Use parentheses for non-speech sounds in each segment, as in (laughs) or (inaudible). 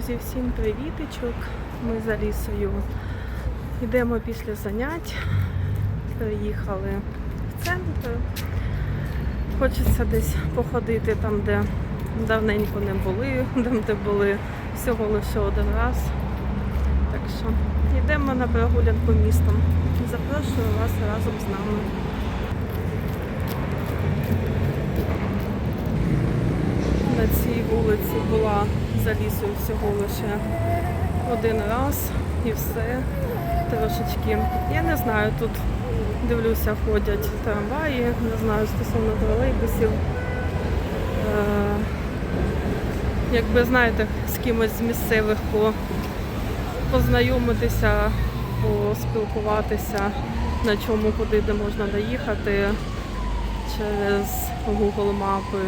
Друзі, всім привітичок. Ми за лісою йдемо після занять. Приїхали в центр. Хочеться десь походити там, де давненько не були, там, де були всього лише один раз. Так що йдемо на прогулянку містом. Запрошую вас разом з нами. На цій вулиці була за лісою всього лише один раз і все. Трошечки. Я не знаю, тут дивлюся, ходять трамваї, не знаю стосовно тролейбусів. Е, якби знаєте, з кимось з місцевих по, познайомитися, поспілкуватися, на чому куди де можна доїхати через Google мапи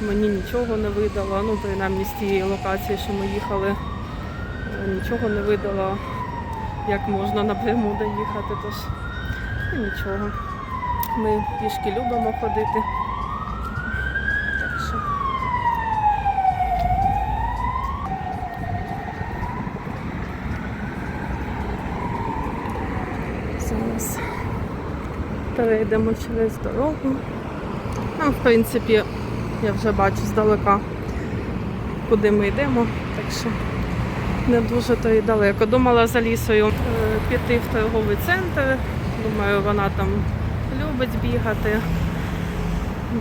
мені нічого не видало. Ну, принаймні з тієї локації, що ми їхали, е, нічого не видало, як можна напряму доїхати. Тож ну, нічого. Ми пішки любимо ходити. Зараз перейдемо через дорогу. Там, в принципі, я вже бачу здалека, куди ми йдемо, так що не дуже то і далеко. Думала за лісою е, піти в торговий центр. Думаю, вона там любить бігати.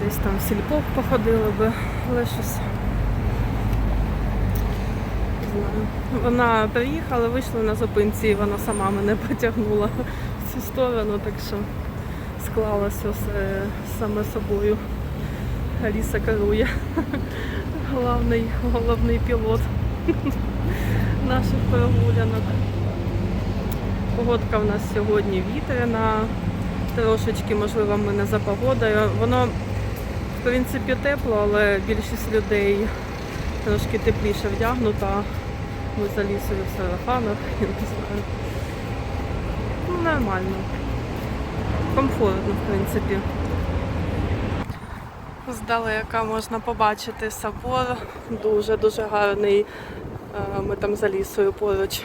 Десь там в сільпо походили би, але щось. Вона приїхала, вийшла на зупинці, і вона сама мене (laughs) потягнула в цю сторону, так що склалося все саме собою. Аліса керує. Головний, головний пілот наших прогулянок. Погодка в нас сьогодні вітряна, трошечки, можливо, ми не за погодою. Воно, в принципі, тепло, але більшість людей трошки тепліше вдягнута. Ми за лісою в сарафанах, я не знаю. Ну, нормально. Комфортно, в принципі. Здалека можна побачити собор, дуже-дуже гарний. Е, Ми там за лісою поруч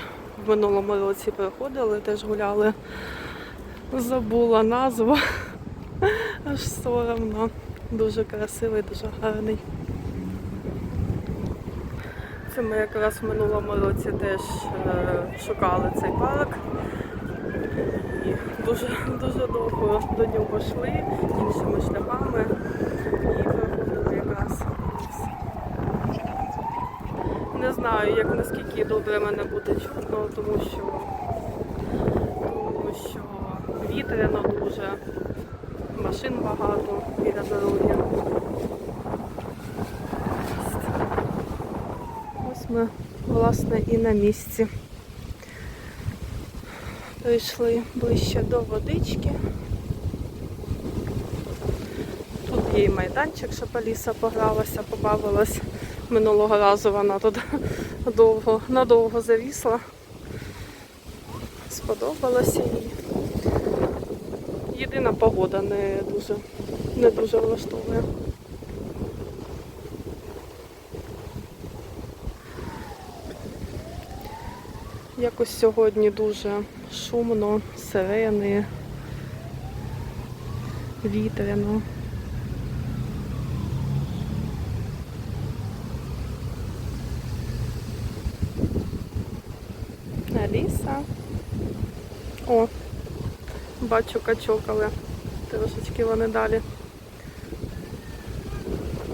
в минулому році проходили, теж гуляли. Забула назву. Аж соромно. Дуже красивий, дуже гарний. Це ми якраз в минулому році теж е, шукали цей парк. І дуже, дуже довго до нього йшли іншими шляхами і проходили якраз. Не знаю, як наскільки добре мене буде чутно, тому що, тому що вітряно дуже, машин багато біля дороги. Ось ми, власне, і на місці. Прийшли ближче до водички. Тут є і майданчик, щоб Аліса погралася, побавилась. Минулого разу вона тут довго, надовго завісла. Сподобалося їй. Єдина погода не дуже, не дуже влаштовує. Якось сьогодні дуже шумно, сирени, вітряно. Аліса. О, бачу качок, але трошечки вони далі.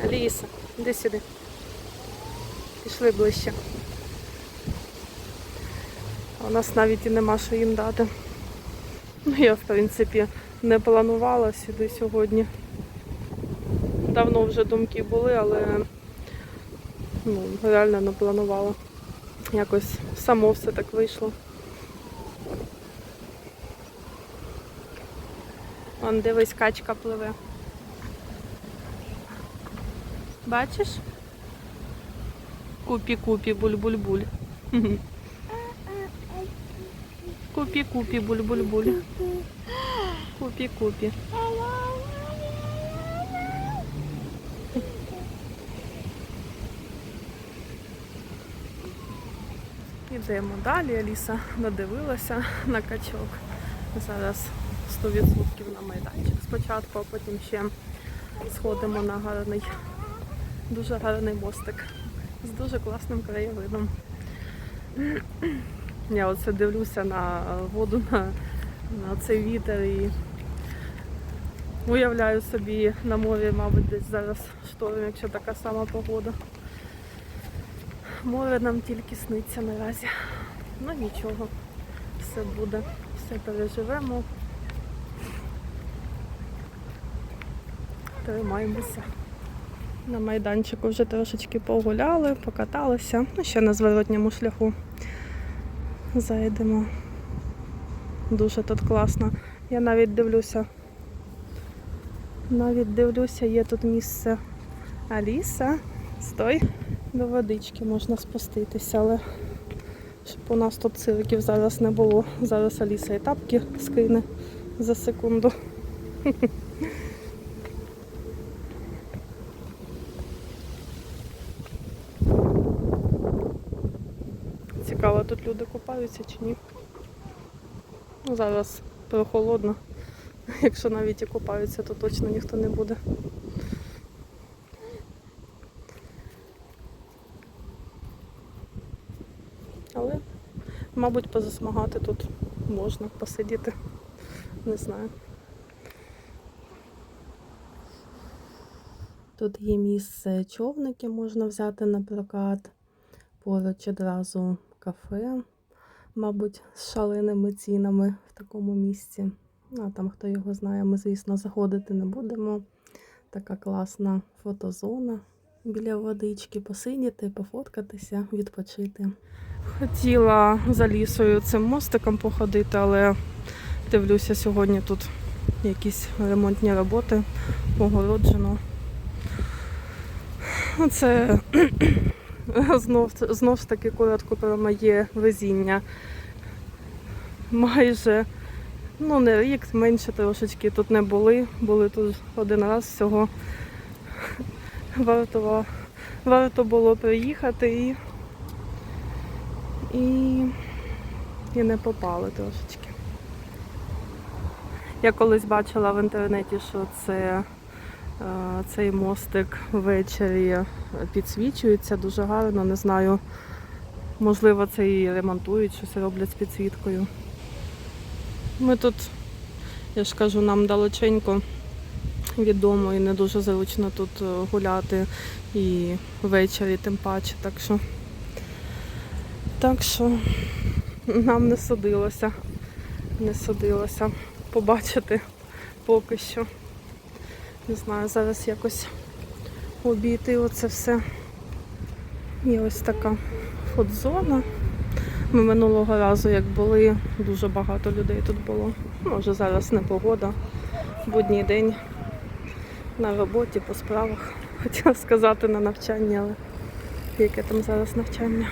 Аліса, іди сюди. Пішли ближче. У нас навіть і нема що їм дати. Ну, я, в принципі, не планувала сюди сьогодні. Давно вже думки були, але ну, реально не планувала. Якось само все так вийшло. Вон дивись, качка пливе. Бачиш? Купі-купі, буль-буль-буль. Купі-купі, буль-буль-буль. Купі-купі. Йдемо далі. Аліса надивилася на качок. Зараз 100% на майданчик спочатку, а потім ще сходимо на гарний, дуже гарний мостик з дуже класним краєвидом. Я оце дивлюся на воду, на, на цей вітер і уявляю собі на морі, мабуть, десь зараз шторм, якщо така сама погода. Море нам тільки сниться наразі. Ну нічого, все буде, все переживемо. Тримаємося. На майданчику вже трошечки погуляли, покаталися. Ну, ще на зворотньому шляху зайдемо. Дуже тут класно. Я навіть дивлюся. Навіть дивлюся, є тут місце Аліса. Стой. До водички можна спуститися, але щоб у нас тут цирків зараз не було. Зараз Аліса і тапки скине за секунду. (laughs) Цікаво, тут люди купаються чи ні. Ну, зараз прохолодно. (laughs) Якщо навіть і купаються, то точно ніхто не буде. Але, мабуть, позасмагати тут можна посидіти. Не знаю. Тут є місце човники, можна взяти на прокат. Поруч одразу кафе, мабуть, з шаленими цінами в такому місці. А там, хто його знає, ми, звісно, заходити не будемо. Така класна фотозона біля водички, посидіти, пофоткатися, відпочити. Хотіла за лісою цим мостиком походити, але дивлюся, сьогодні тут якісь ремонтні роботи, огороджено. Це (clears throat) знов, знов ж таки коротко про моє везіння. Майже, ну не рік, менше трошечки тут не були. Були тут один раз всього. Варто, варто було приїхати і, і, і не попали трошечки. Я колись бачила в інтернеті, що це Е, Цей мостик ввечері підсвічується дуже гарно. Не знаю, можливо, це і ремонтують, щось роблять з підсвіткою. Ми тут, я ж кажу, нам далеченько від дому і не дуже зручно тут е, гуляти і ввечері тим паче. Так що, так що нам не судилося, не судилося побачити поки що. Не знаю, зараз якось обійти оце все. Є ось така фотзона. Ми минулого разу, як були, дуже багато людей тут було. Може зараз не погода, будній день на роботі, по справах. (laughs) Хотіла сказати на навчанні, але яке там зараз навчання.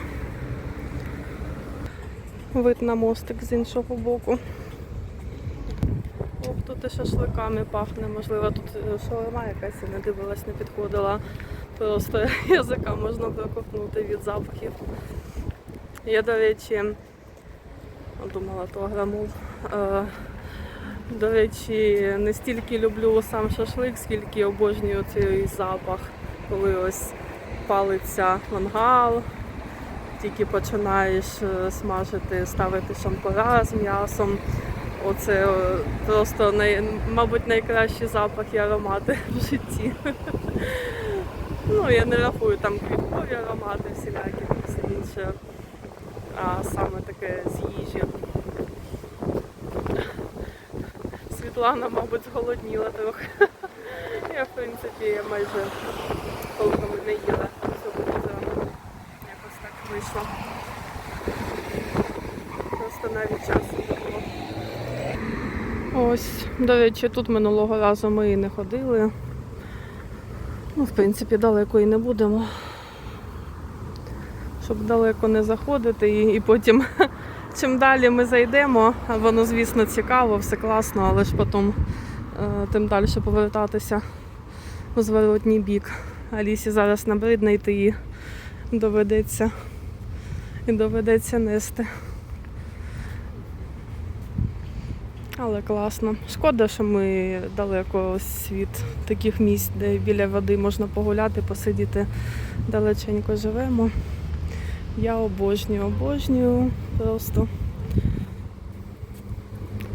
Вид на мостик з іншого боку. Ох, тут і шашликами пахне, можливо, тут е, шаурма якась я не дивилась, не підходила. Просто (laughs) язика можна проковтнути від запахів. Я, до речі, думала, то грамул. Е, До речі, не стільки люблю сам шашлик, скільки обожнюю цей запах, коли ось палиться мангал, тільки починаєш е, смажити, ставити шампура з м'ясом. Оце е, просто най, мабуть найкращі запахи і аромати (laughs) в житті. Ну, я не рахую там квіткові аромати, всілякі все інше, а саме таке з їжі. Світлана, мабуть, зголодніла трохи. (laughs) Я, в принципі, майже толком не їла. Вийшло. Просто навіть часу не було. Ось, до речі, тут минулого разу ми і не ходили. Ну, в принципі, далеко і не будемо. Щоб далеко не заходити і, і потім, (laughs) чим далі ми зайдемо, воно, звісно, цікаво, все класно, але ж потім е, тим далі повертатися у зворотній бік. Алісі зараз набридне йти і доведеться і доведеться нести. Але класно. Шкода, що ми далеко ось від таких місць, де біля води можна погуляти, посидіти далеченько живемо. Я обожнюю, обожнюю просто.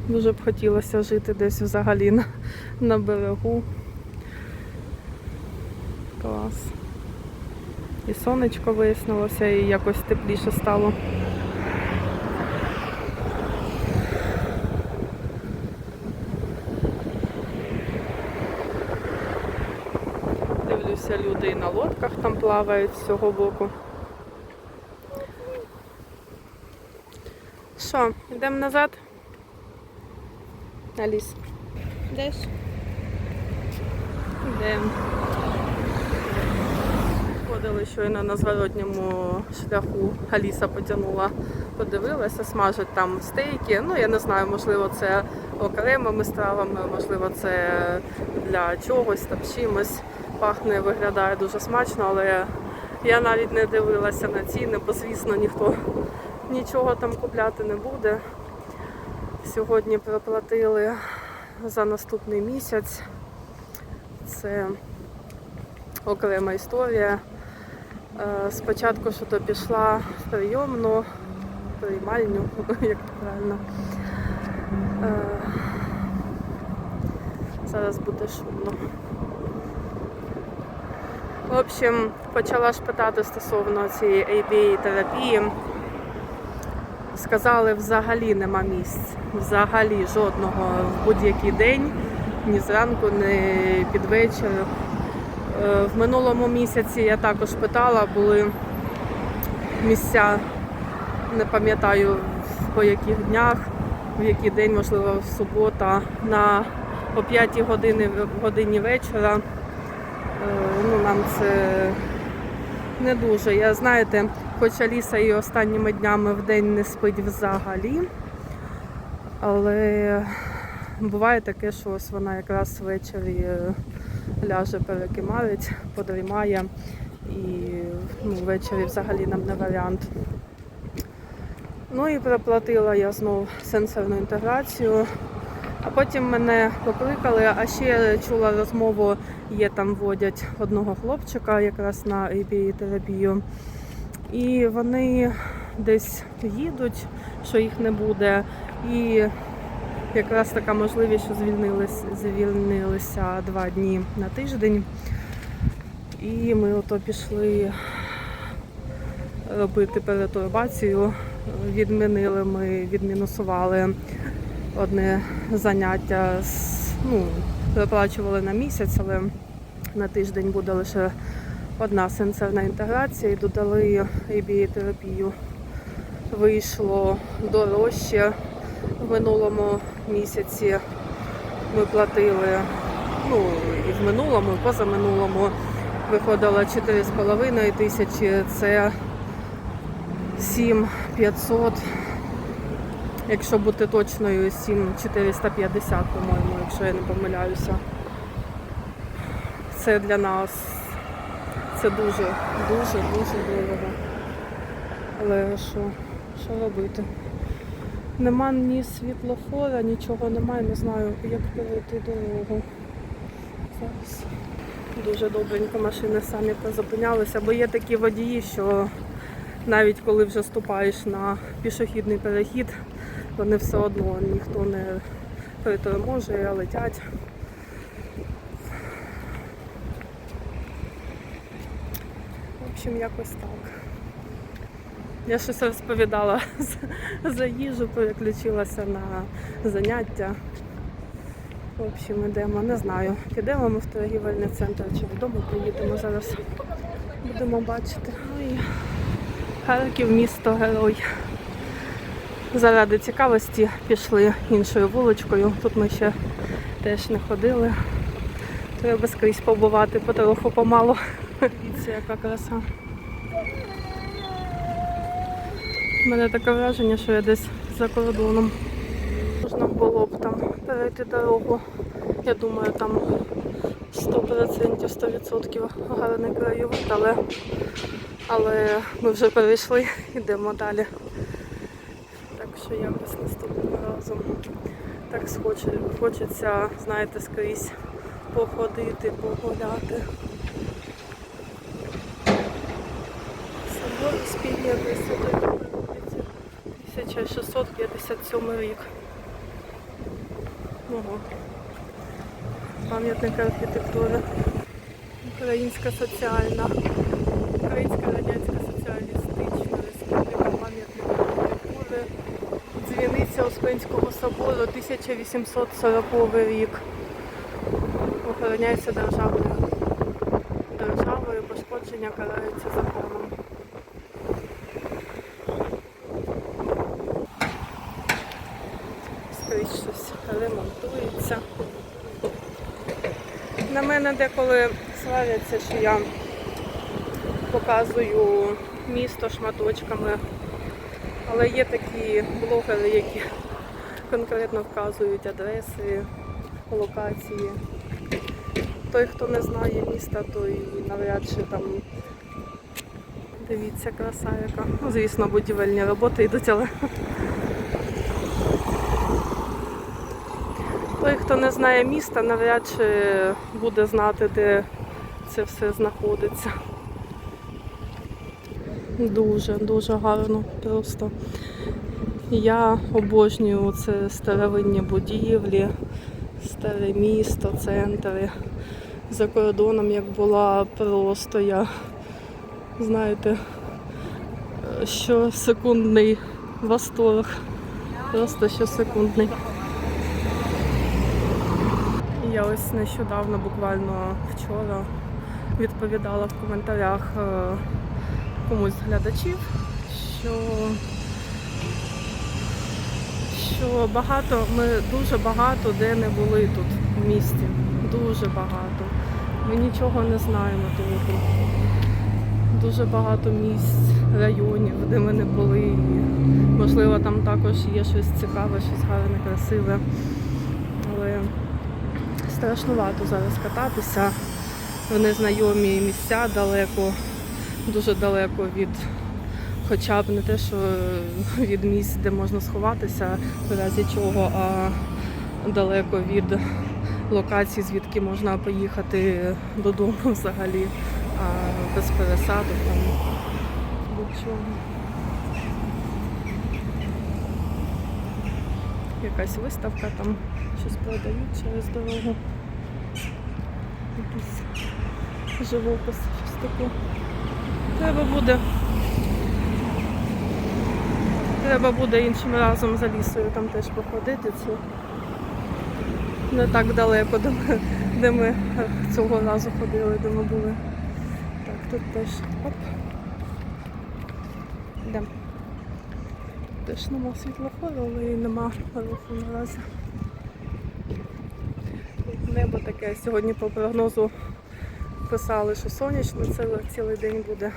Дуже б хотілося жити десь взагалі на, на берегу. Клас. І сонечко вияснилося, і якось тепліше стало. Дивлюся, люди і на лодках там плавають з цього боку. Що, йдемо назад? На ліс. Йдеш? Йдемо. Ходили щойно на зворотньому шляху. Аліса потягнула, подивилася, смажать там стейки. Ну, я не знаю, можливо, це окремими стравами, можливо, це для чогось там чимось. Пахне, виглядає дуже смачно, але я навіть не дивилася на ціни, бо, звісно, ніхто нічого там купляти не буде. Сьогодні проплатили за наступний місяць. Це окрема історія. Е, Спочатку що то пішла в прийомну, приймальню, (laughs) як правильно. Е, Зараз буде шумно. В общем, почала ж питати стосовно цієї ABA терапії. Сказали, взагалі нема місць. Взагалі жодного в будь-який день, ні зранку, ні під вечір. Е, В минулому місяці я також питала, були місця, не пам'ятаю по яких днях, в який день, можливо, в субота, на о 5 годині, годині вечора. Е, Ну, нам це не дуже. Я знаєте, хоч Аліса і останніми днями в день не спить взагалі. Але буває таке, що ось вона якраз ввечері е, ляже перекимарить, подрімає і ну, ввечері взагалі нам не варіант. Ну і проплатила я знову сенсорну інтеграцію. А потім мене покликали, а ще чула розмову, є там водять одного хлопчика якраз на терапію. І вони десь їдуть, що їх не буде. І якраз така можливість, що звільнились, звільнилися два дні на тиждень. І ми ото пішли робити перетурбацію. Відмінили ми, відмінусували одне заняття, ну, переплачували на місяць, але на тиждень буде лише одна сенсорна інтеграція і додали ABA-терапію. Вийшло дорожче в минулому місяці. Ми платили, ну і в минулому, і позаминулому виходило 4,5 тисячі, це 7500 Якщо бути точною, 7450, по-моєму, якщо я не помиляюся. Це для нас це дуже, дуже, дуже дорого. Але що, що робити? Нема ні світлофора, нічого немає, не знаю, як перейти дорогу. Зараз. Дуже добренько машини самі позупинялися, бо є такі водії, що навіть коли вже ступаєш на пішохідний перехід, вони все одно ніхто не переторможує, летять. В общем, якось так. Я щось розповідала (laughs) за- їжу, переключилася на заняття. В общем, йдемо, не знаю, підемо ми в торгівельний центр чи вдома приїдемо зараз. Будемо бачити. Ну і Харків місто герой. Заради цікавості пішли іншою вуличкою. Тут ми ще теж не ходили. Треба скрізь побувати потроху помалу. Дивіться, яка краса. У мене таке враження, що я десь за кордоном. Можна було б там перейти дорогу. Я думаю, там 100%, 100% гарний краєвид, але Але ми вже перейшли, йдемо далі. Так що якось наступного разом так хочеться, знаєте, скрізь походити, погуляти. Собор спільня Богородиці, 1657 рік. Ого. Пам'ятник архітектури. Українська соціальна. Українська радянська соціалістична республіка, пам'ятник архітектури. Дзвіниця Успенського собору, 1840 рік. Охороняється державою. Державою пошкодження карається законом. Скрізь щось ремонтується. На мене деколи сваряться, що я показую місто шматочками. Але є такі блогери, які конкретно вказують адреси, локації. Той, хто не знає міста, той навряд чи там дивіться краса яка. Ну, звісно, будівельні роботи йдуть, але той, хто не знає міста, навряд чи буде знати, де це все знаходиться. Дуже, дуже гарно просто. Я обожнюю це старовинні будівлі, старе місто, центри. За кордоном, як була, просто я, знаєте, щосекундний восторг. Просто щосекундний. Я ось нещодавно, буквально вчора, відповідала в коментарях е, комусь з глядачів, що, що багато, ми дуже багато де не були тут в місті. Дуже багато. Ми нічого не знаємо тут. Дуже багато місць, районів, де ми не були. Можливо, там також є щось цікаве, щось гарне, красиве. Страшнувато зараз кататися в незнайомі місця далеко, дуже далеко від, хоча б не те, що від місць, де можна сховатися, в разі чого, а далеко від локацій, звідки можна поїхати додому (laughs) взагалі, а без пересадок там будь-чого. Якась виставка там щось продають через дорогу. Якийсь живопис, щось таке. Треба буде. Треба буде іншим разом за лісою там теж походити. Це не так далеко, де ми, цього разу ходили, де ми були. Так, тут теж оп. Йдемо. Теж нема світлофору, але і нема руху наразі. Небо таке. Сьогодні по прогнозу писали, що сонячно цілий, цілий день буде.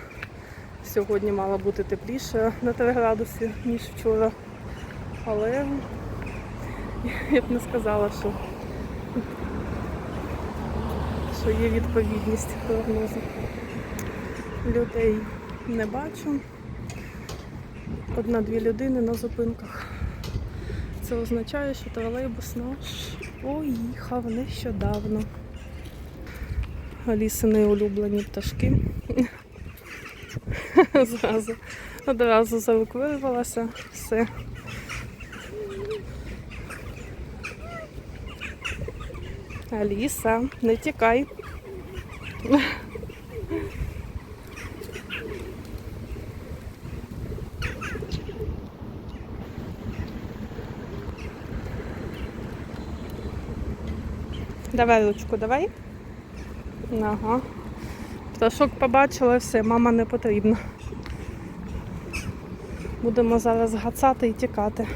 Сьогодні мало бути тепліше на 3 градуси, ніж вчора. Але я б не сказала, що, що є відповідність прогнозу. Людей не бачу. Одна-дві людини на зупинках. Це означає, що тролейбус наш поїхав нещодавно. Алісини улюблені пташки. (laughs) Зразу, одразу за все. Аліса, не тікай. Давай ручку, давай. Ага. Пташок побачила, все, мама не потрібна. Будемо зараз гацати і тікати.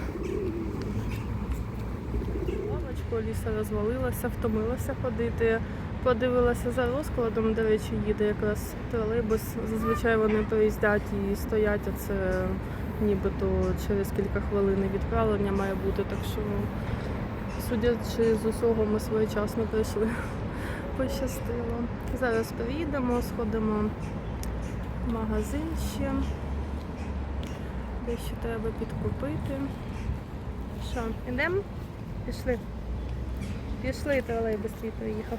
Лавочку ліса розвалилася, втомилася ходити. Подивилася за розкладом, до речі, їде якраз тролейбус. Зазвичай вони приїздять і стоять, а це нібито через кілька хвилин відправлення має бути. Так що, судячи з усього, ми своєчасно прийшли. Пощастило. Зараз приїдемо, сходимо в магазин ще. Дещо треба підкупити. Що, йдемо? Пішли. Пішли, тролей швидко приїхав.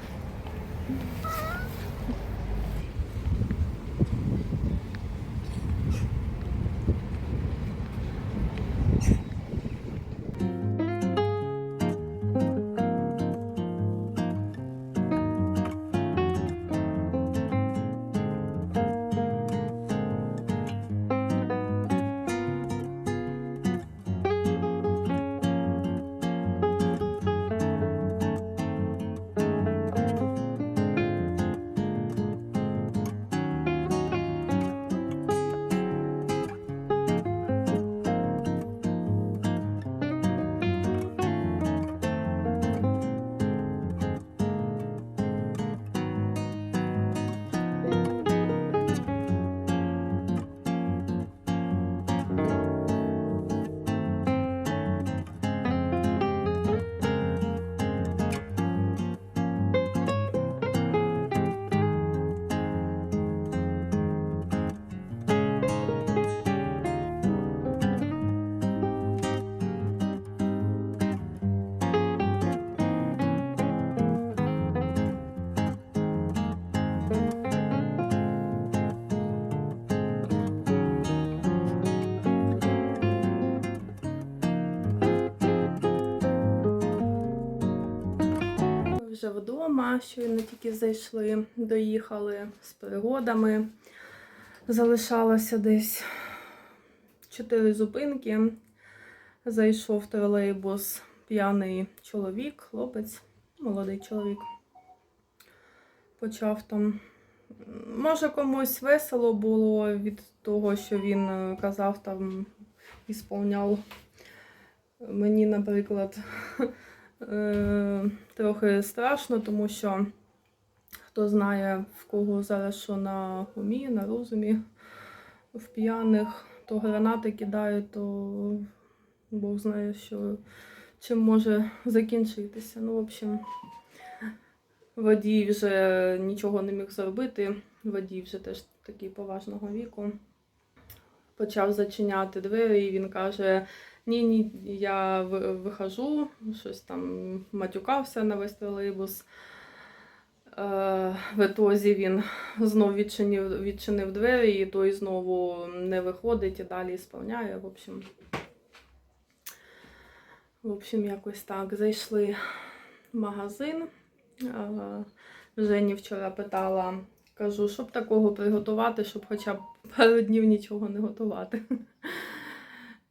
Вже вдома, щойно тільки зайшли, доїхали з пригодами. Залишалося десь чотири зупинки. Зайшов тролейбус п'яний чоловік, хлопець, молодий чоловік. Почав там. Може, комусь весело було від того, що він е, казав там, ісполняв. Мені, наприклад, (laughs) трохи страшно, тому що хто знає, в кого зараз що на умі, на розумі, в п'яних, то гранати кидають, то Бог знає, що чим може закінчитися. Ну, в общем, водій вже нічого не міг зробити. Водій вже теж такий поважного віку. Почав зачиняти двері, і він каже: ні, ні, я вихожу, щось там матюкався на весь тролейбус. Е, В етозі він знов відчинив, відчинив двері, і той знову не виходить і далі сповняє. В общем, в общем, якось так. Зайшли в магазин. Е, Жені вчора питала, кажу, щоб такого приготувати, щоб хоча б пару днів нічого не готувати.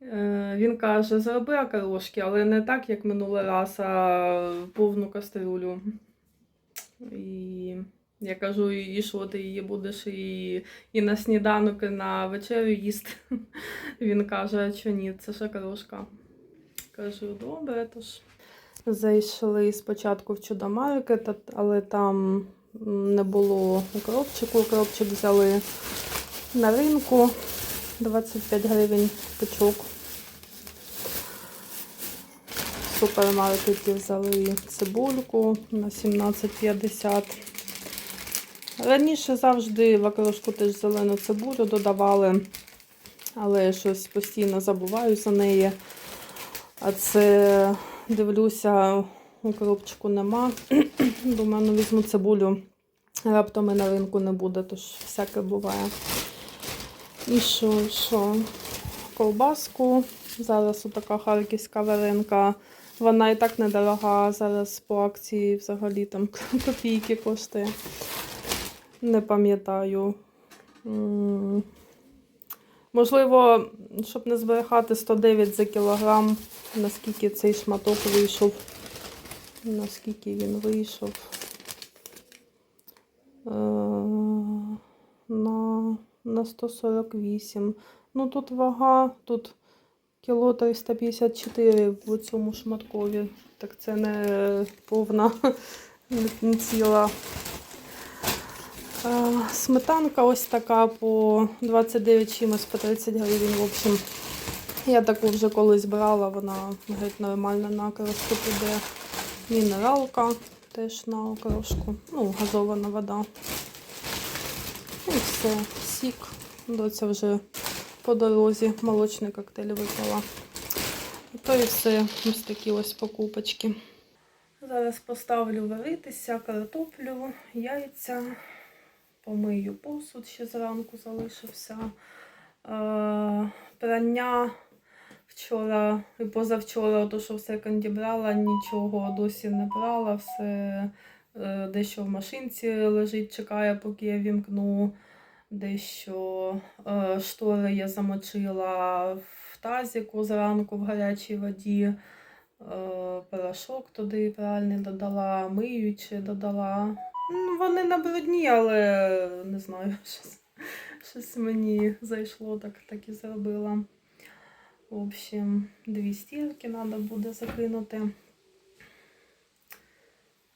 Е, Він каже, зроби окрошки, але не так, як минулий раз, а повну кастрюлю. І я кажу, і що ти її будеш і, і на сніданок, і на вечерю їсти. (laughs) Він каже, що ні, це ж окрошка. Кажу, добре, тож. Зайшли спочатку в чудомаркет, але там не було укропчику. Укропчик взяли на ринку 25 гривень пучок. В супермаркеті взяли цибульку на 17,50. Раніше завжди в окрошку теж зелену цибулю додавали, але щось постійно забуваю за неї. А це дивлюся, укропчику нема. Думаю, ну візьму цибулю. Раптом і на ринку не буде, тож всяке буває. І що, і що? Ковбаску. Зараз отака харківська варенка. Вона і так недорога, зараз по акції взагалі там (laughs) копійки коштує. Не пам'ятаю. Можливо, щоб не зберігати 109 за кілограм, наскільки цей шматок вийшов. Наскільки він вийшов. Е, на, на 148. Ну тут вага, тут кіло 354 в цьому шматкові. Так це не повна, не- ціла. Сметанка ось така по 29 чимось по 30 гривень. В общем, я таку вже колись брала, вона геть нормально на окрошку піде. Мінералка теж на окрошку. Ну, газована вода. І все, сік Доця вже по дорозі молочний коктейль випила. То і все. Ось такі ось покупочки. Зараз поставлю варитися, картоплю, яйця, помию посуд, ще зранку залишився. Прання вчора і позавчора, то що в секонді нічого досі не брала, все дещо в машинці лежить, чекає, поки я вімкну. Дещо е, штори я замочила в тазіку зранку в гарячій воді. Е, порошок туди пральний додала, миючи додала. Ну, вони не брудні, але не знаю, (laughs) щось, щось мені зайшло, так, так і зробила. В общем, дві стірки треба буде закинути.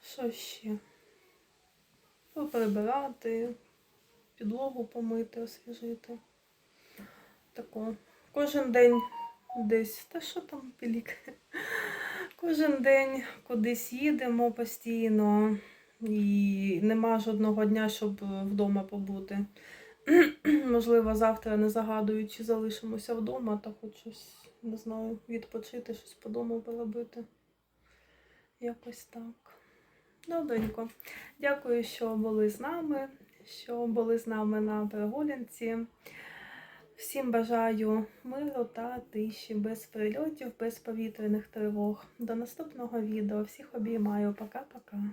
Що ще? Поприбирати, підлогу помити, освіжити. Тако. Кожен день десь. Та що там пілік? Кожен день кудись їдемо постійно. І нема жодного дня, щоб вдома побути. (clears throat) Можливо, завтра не загадую, чи залишимося вдома, та хоч щось, не знаю, відпочити, щось по дому поробити. Якось так. Добренько. Дякую, що були з нами, що були з нами на прогулянці. Всім бажаю миру та тиші, без прильотів, без повітряних тривог. До наступного відео. Всіх обіймаю. Пока-пока.